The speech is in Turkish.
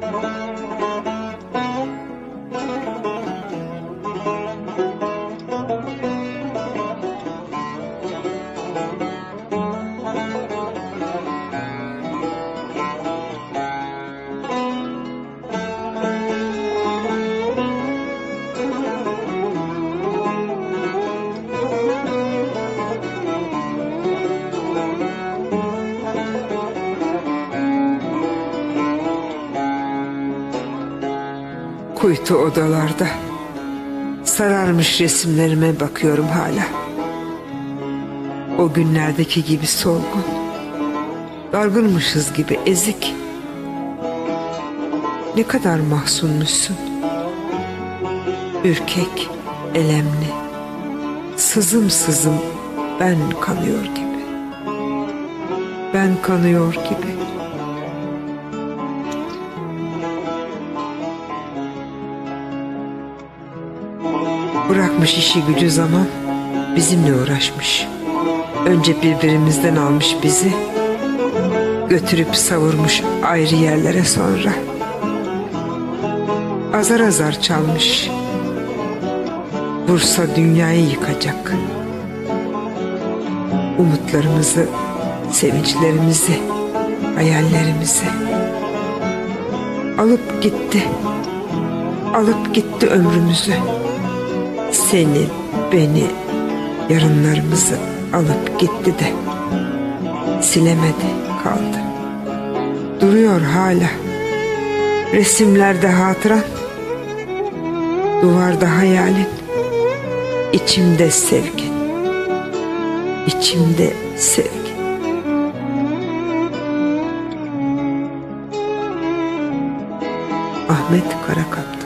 Thank you. Kuytu odalarda sararmış resimlerime bakıyorum hala. O günlerdeki gibi solgun. Dargınmışız gibi ezik. Ne kadar mahzunmuşsun. Ürkek, elemli. Sızım sızım ben kanıyor gibi. Ben kanıyor gibi. Bırakmış işi gücü zaman bizimle uğraşmış. Önce birbirimizden almış bizi. Götürüp savurmuş ayrı yerlere sonra. Azar azar çalmış. Vursa dünyayı yıkacak. Umutlarımızı, sevinçlerimizi, hayallerimizi. Alıp gitti. Alıp gitti ömrümüzü. Seni, beni, yarınlarımızı alıp gitti de silemedi kaldı. Duruyor hala. Resimlerde hatıran, duvarda hayalin, içimde sevgin, içimde sevgin. Ahmet Karakalp